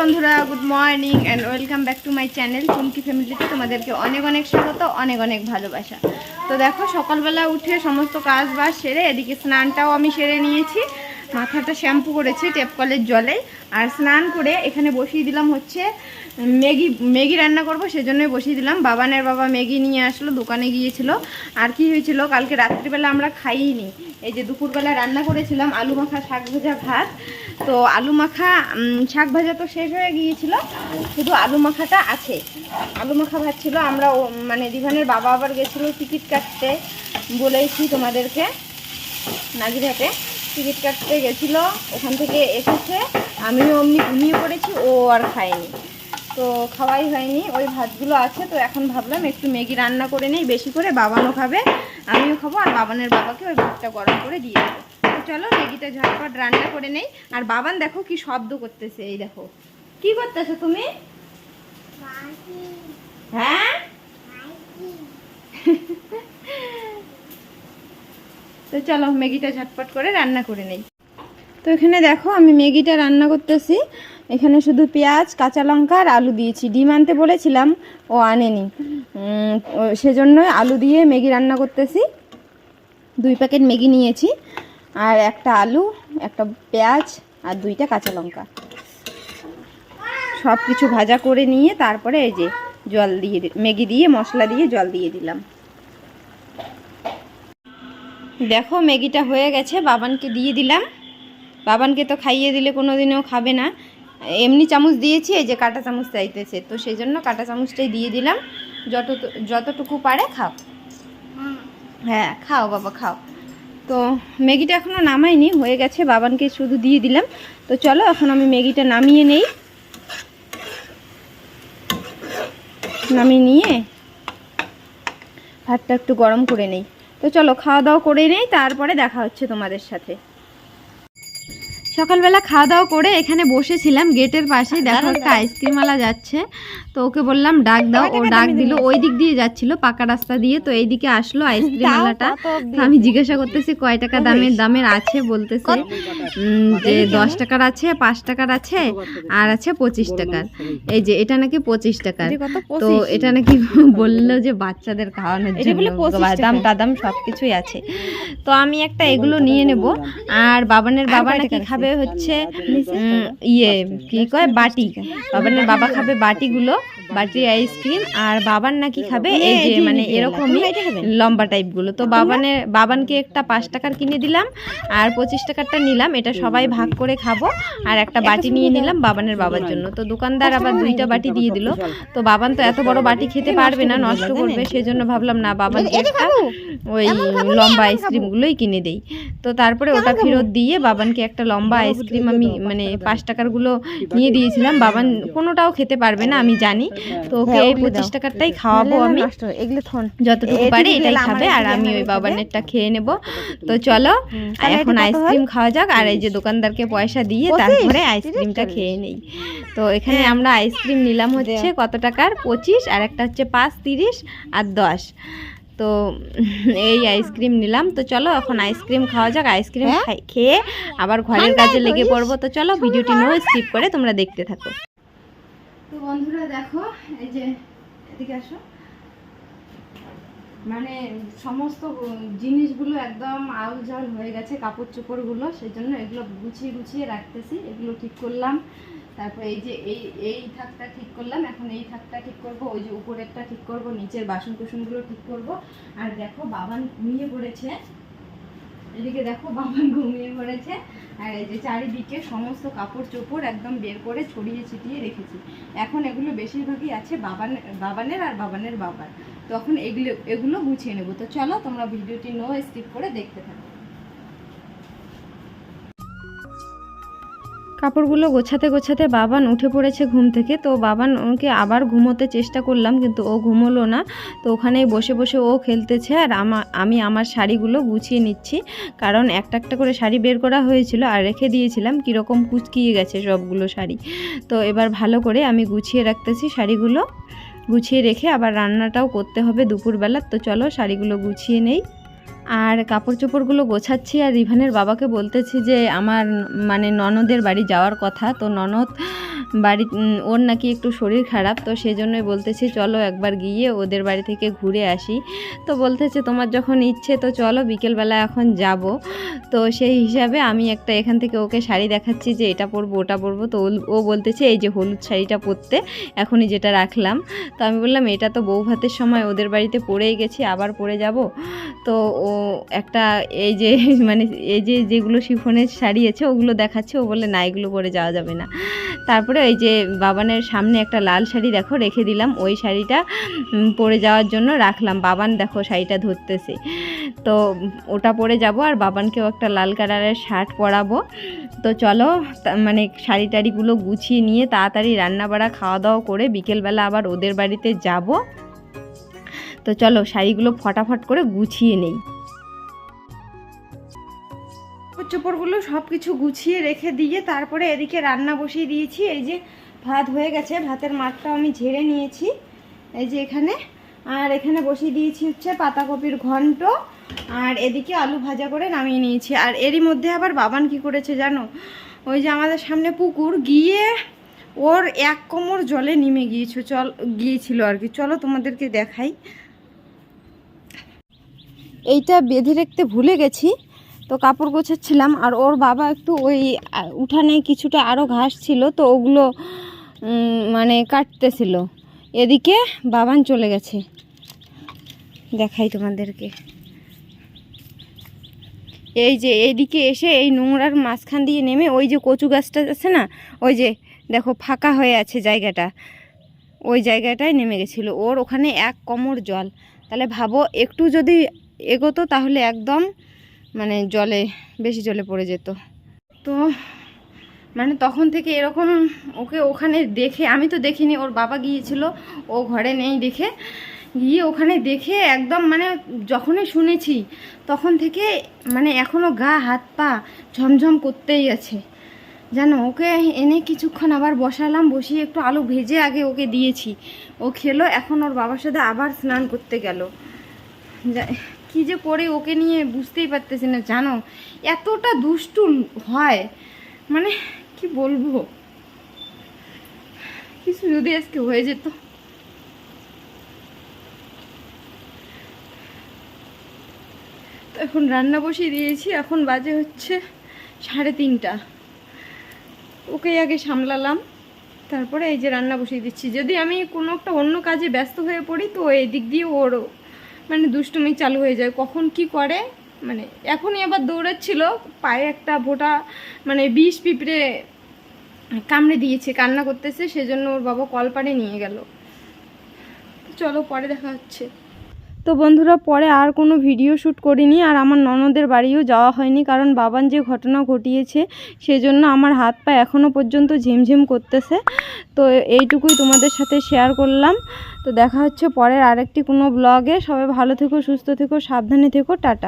বন্ধুরা good morning and welcome back to my channel Chumki ফ্যামিলিতে তোমাদেরকে অনেক অনেক স্বাগত, অনেক অনেক ভালোবাসা। তো দেখো, সকালবেলা উঠে সমস্ত কাজ বাজ সেরে এদিকে স্নানটাও আমি সেরে নিয়েছি। মাথাটা শ্যাম্পু করেছি টেপ কলের জলে। আর স্নান করে এখানে বসিয়ে দিলাম হচ্ছে ম্যাগি ম্যাগি রান্না করব, সেজন্যই বসিয়ে দিলাম। বাবানের বাবা ম্যাগি নিয়ে আসলো, দোকানে গিয়েছিল। আর কি হয়েছিল, কালকে রাত্রিবেলা আমরা খাইনি। এই যে দুপুরবেলা রান্না করেছিলাম, আলু মাখা, শাক ভাজা, ভাত। তো আলু মাখা শাক ভাজা তো শেষ হয়ে গিয়েছিল, শুধু আলু মাখাটা আছে। আলু মাখা ভাত ছিল, আমরা মানে রিভানের বাবা আবার গেছিল টিকিট কাটতে বলেছি তোমাদেরকে নাজিরহাটে টিকিট কাটতে গেছিল ওখান থেকে এসেছে। আমিও অমনি ঘুমিয়ে পড়েছি ও আর খায়নি। তো খাওয়াই হয়নি ওই ভাতগুলো আছে তো এখন ভাবলাম একটু ম্যাগি রান্না করে নেই বেশি করে বাবানও খাবে আমিও খাব আর বাবানের বাবাকে ওই ভাতটা গরম করে দিয়ে দেবো। তো চলো ম্যাগিটা ঝটপট রান্না করে নেই। আর বাবান দেখো কি শব্দ করতেছে এই দেখো। কি করতেছো তুমি? হ্যাঁ? তো চলো ম্যাগিটা ঝটপট করে রান্না করে নেই। তো এখানে দেখো আমি ম্যাগিটা রান্না করতেছি। এখানে শুধু পেঁয়াজ, কাঁচা লঙ্কা আর আলু দিয়েছি। ডিম আনতে বলেছিলাম, ও আনেনি। সেজন্যই আলু দিয়ে ম্যাগি রান্না করতেছি। দুই প্যাকেট ম্যাগি নিয়েছি। আর একটা আলু, একটা পেঁয়াজ আর দুইটা কাঁচা লঙ্কা। সব কিছু ভাজা করে নিয়ে তারপরে এই যে জল দিয়ে ম্যাগি দিয়ে, মশলা দিয়ে জল দিয়ে দিলাম। দেখো, ম্যাগিটা হয়ে গেছে, বাবানকে দিয়ে দিলাম। বাবানকে তো খাইয়ে দিলে কোনো দিনও খাবে না। এমনি চামচ দিয়েছি, এই যে কাঁটা চামচ চাইতেছে। তো সেই জন্য কাঁটা চামচটাই দিয়ে দিলাম। যত যতটুকু পারে খাও। হ্যাঁ খাও বাবা, খাও। তো ম্যাগিটা এখনও নামাইনি, হয়ে গেছে, বাবানকে শুধু দিয়ে দিলাম। তো চলো, এখন আমি ম্যাগিটা নামিয়ে নেই। নামিয়ে নিয়ে ভাতটা একটু গরম করে নেই। তো চলো খাওয়া দাওয়া করে নেই তারপরে দেখা হচ্ছে তোমাদের সাথে। সকালবেলা খাওয়া দাওয়া করে এখানে বসেছিলাম গেটের পাশে দেখো একটা আইসক্রিমওয়ালা যাচ্ছে। তো ওকে বললাম ডাক দাও। ও ডাক দিল ওই দিক দিয়ে যাচ্ছিল পাকা রাস্তা দিয়ে। তো এইদিকে আসলো আইসক্রিমওয়ালাটা। আমি জিজ্ঞাসা করতেছি কয় টাকা দামের দামের আছে? বলতেছে যে দশ টাকার আছে পাঁচ টাকার আছে আর আছে পঁচিশ টাকার। এই যে এটা নাকি পঁচিশ টাকার। তো এটা নাকি বলল যে বাচ্চাদের খাওয়ানোর জন্য। বাদাম টাদাম সব কিছুই আছে। তো আমি একটা এগুলো নিয়ে নেব। আর বাবানের বাবা নাকি খাবে হচ্ছে ইয়ে কি কয়? বাটি। বাবানের বাবা খাবে বাটিগুলো বাটি আইসক্রিম আর বাবার নাকি খাবে এই যে মানে এরকমই লম্বা টাইপগুলো। তো বাবানের বাবানকে একটা পাঁচ টাকার কিনে দিলাম আর পঁচিশ টাকারটা নিলাম এটা সবাই ভাগ করে খাব আর একটা বাটি নিয়ে নিলাম বাবানের বাবার জন্য। তো দোকানদার আবার দুইটা বাটি দিয়ে দিল। তো বাবান তো এত বড় বাটি খেতে পারবে না নষ্ট করবে সেজন্য ভাবলাম না বাবানকে একটা ওই লম্বা আইসক্রিমগুলোই কিনে দেই। তো তারপরে ওটা ফেরত দিয়ে বাবানকে একটা লম্বা আইসক্রিম আমি মানে পাঁচ টাকারগুলো নিয়ে দিয়েছিলাম। বাবান কোনোটাও খেতে পারবে না আমি জানি। তো ওকে এই পঁচিশ টাকারটাই খাওয়াবো আমি। যতটুকু পারে এটাই খাবে আর আমি ওই বাবানেরটা খেয়ে নেব। তো চলো এখন আইসক্রিম খাওয়া যাক আর এই যে দোকানদারকে পয়সা দিয়ে তারপরে আইসক্রিমটা খেয়ে নেই। তো এখানে আমরা আইসক্রিম নিলাম হচ্ছে কত টাকার? পঁচিশ আর একটা হচ্ছে পাঁচ তিরিশ আর দশ। তো এই আইসক্রিম নিলাম। তো চলো এখন আইসক্রিম খাওয়া যাক। আইসক্রিম খাই- খেয়ে আবার ঘরের কাজে লেগে পড়ব। তো চলো ভিডিওটি নো স্কিপ করে তোমরা দেখতে থাকো। তো বন্ধুরা দেখো এই যে এদিকে আসো। মানে সমস্ত জিনিসগুলো একদম আউল জাল হয়ে গেছে কাপড় চোপড়গুলো। সেই জন্য এগুলো গুছিয়ে গুছিয়ে রাখতেছি। এগুলো ঠিক করলাম। তারপর এই যে এই এই থাকটা ঠিক করলাম, এখন এই থাকটা ঠিক করব, ওই যে উপরেরটা ঠিক করব, নিচের বাসন কুসনগুলো ঠিক করব। আর দেখো, বাবান ঘুমিয়ে পড়েছে। এদিকে দেখো, বাবান ঘুমিয়ে পড়েছে। আর এই যে চারিদিকে সমস্ত কাপড় চোপড় একদম বের করে ছড়িয়ে ছিটিয়ে রেখেছি। এখন এগুলো বেশিরভাগই আছে বাবান, বাবানের আর বাবানের বাবার। তখন এগুলো এগুলো গুছিয়ে নেব। তো চলো, তোমরা ভিডিওটি নো স্কিপ করে দেখতে থাকো। কাপড়গুলো গোছাতে গোছাতে বাবান উঠে পড়েছে ঘুম থেকে। তো বাবান ওকে আবার ঘুমোতে চেষ্টা করলাম, কিন্তু ও ঘুমোলো না। তো ওখানেই বসে বসে ও খেলতেছে আর আমা আমি আমার শাড়িগুলো গুছিয়ে নিচ্ছি। কারণ একটা একটা করে শাড়ি বের করা হয়েছিল আর রেখে দিয়েছিলাম, কীরকম কুচকিয়ে গেছে সবগুলো শাড়ি। তো এবার ভালো করে আমি গুছিয়ে রাখতেছি শাড়িগুলো। গুছিয়ে রেখে আবার রান্নাটাও করতে হবে দুপুরবেলা। তো চলো শাড়িগুলো গুছিয়ে নেই। আর কাপড় চোপড়গুলো গোছাচ্ছি আর রিভানের বাবাকে বলতেছি যে আমার মানে ননদের বাড়ি যাওয়ার কথা। তো ননদ বাড়ি ওর নাকি একটু শরীর খারাপ, তো সেই জন্যই বলতেছি, চলো একবার গিয়ে ওদের বাড়ি থেকে ঘুরে আসি। তো বলতেছে, তোমার যখন ইচ্ছে, তো চলো বিকেলবেলা এখন যাব। তো সেই হিসাবে আমি একটা এখান থেকে ওকে শাড়ি দেখাচ্ছি যে, এটা পরবো, ওটা পরবো। তো ও- বলতেছে, এই যে হলুদ শাড়িটা পরতে, এখনই যেটা রাখলাম। তো আমি বললাম, এটা তো বউ ভাতের সময়, ওদের বাড়িতে পরেই গেছি, আবার পরে যাব। তো ও একটা এই যে মানে এই যে, যেগুলো শিফনের শাড়ি আছে, ওগুলো দেখাচ্ছে। ও বলে না, এগুলো পরে যাওয়া যাবে না। তারপরে এই যে বাবানের সামনে একটা লাল শাড়ি দেখো, রেখে দিলাম। ওই শাড়িটা পরে যাওয়ার জন্য রাখলাম। বাবান দেখো শাড়িটা ধরতেছে। তো ওটা পরে যাব আর বাবানকেও একটা লাল কালারের শার্ট পরাবো। তো চলো মানে শাড়ি টাড়িগুলো গুছিয়ে নিয়ে তাড়াতাড়ি রান্না বাড়া খাওয়া দাওয়া করে বিকেলবেলা আবার ওদের বাড়িতে যাব। তো চলো শাড়িগুলো ফটাফট করে গুছিয়ে নেই। কাপড় চোপড়গুলো সব কিছু গুছিয়ে রেখে দিয়ে তারপরে এদিকে রান্না বসিয়ে দিয়েছি। এই যে ভাত হয়ে গেছে, ভাতের মাঠটাও আমি ঝেড়ে নিয়েছি এই যে এখানে। আর এখানে বসিয়ে দিয়েছি হচ্ছে পাতাকপির ঘন্ট আর এদিকে আলু ভাজা করে নামিয়ে নিয়েছি। আর এরই মধ্যে আবার বাবান কি করেছে জানো? ওই যে আমাদের সামনে পুকুর, গিয়ে ওর এক কোমর জলে নেমে গিয়েছো, চল, গিয়েছিল আর কি। চলো তোমাদেরকে দেখাই। এইটা বেঁধে রাখতে ভুলে গেছি। তো কাপড় গোছাচ্ছিলাম আর ওর বাবা একটু ওই উঠানে কিছুটা আরও ঘাস ছিল তো ওগুলো মানে কাটতেছিল। এদিকে বাবান চলে গেছে। দেখাই তোমাদেরকে। এই যে এইদিকে এসে এই নোংরার মাঝখান দিয়ে নেমে ওই যে কচু গাছটা আছে না, ওই যে দেখো ফাঁকা হয়ে আছে জায়গাটা, ওই জায়গাটায় নেমে গেছিল। ওর ওখানে এক কোমর জল। তাহলে ভাবো একটু যদি এগোতো তাহলে একদম মানে জলে, বেশি জলে পড়ে যেত। তো মানে তখন থেকে এরকম ওকে ওখানে দেখে, আমি তো দেখিনি, ওর বাবা গিয়েছিল, ও ঘরে নেই দেখে। গিয়ে ওখানে দেখে একদম মানে যখনই শুনেছি, তখন থেকে মানে এখনও গা, হাত, পা ঝমঝম করতেই আছে। জানো ওকে এনে কিছুক্ষণ আবার বসালাম, বসিয়ে একটু আলু ভেজে আগে ওকে দিয়েছি। ও খেলো, এখন ওর বাবার সাথে আবার স্নান করতে গেল। কি যে করে ওকে নিয়ে বুঝতেই পারতেছি না, জানো? এতটা দুষ্টু হয়। মানে কি বলব? কিছু যদি আজকে হয়ে যেত। এখন রান্না বসিয়ে দিয়েছি, এখন বাজে হচ্ছে সাড়ে তিনটা। ওকে আগে সামলালাম, তারপরে এই যে রান্না বসিয়ে দিচ্ছি। যদি আমি কোনো একটা অন্য কাজে ব্যস্ত হয়ে পড়ি, তো এই দিক দিয়ে ওর মানে দুষ্টুমি চালু হয়ে যায়। কখন কি করে? মানে এখনই আবার দৌড়াচ্ছিল, পায়ে একটা ভোটা মানে বিষ পিঁপড়ে কামড়ে দিয়েছে, কান্না করতেছে, সেজন্য ওর বাবা কল পাড়ে নিয়ে গেল। চলো পরে দেখা হচ্ছে। তো বন্ধুরা, পরে আর কোনো ভিডিও শ্যুট করিনি আর আমার ননদের বাড়িও যাওয়া হয়নি কারণ বাবান যে ঘটনা ঘটিয়েছে সেজন্য আমার হাত পা এখনও পর্যন্ত ঝিমঝিম করতেছে। তো এইটুকুই তোমাদের সাথে শেয়ার করলাম। তো দেখা হচ্ছে পরের আরেকটি কোনো ব্লগে সবাই ভালো থেকো, সুস্থ থেকো, সাবধানে থেকো, টাটা।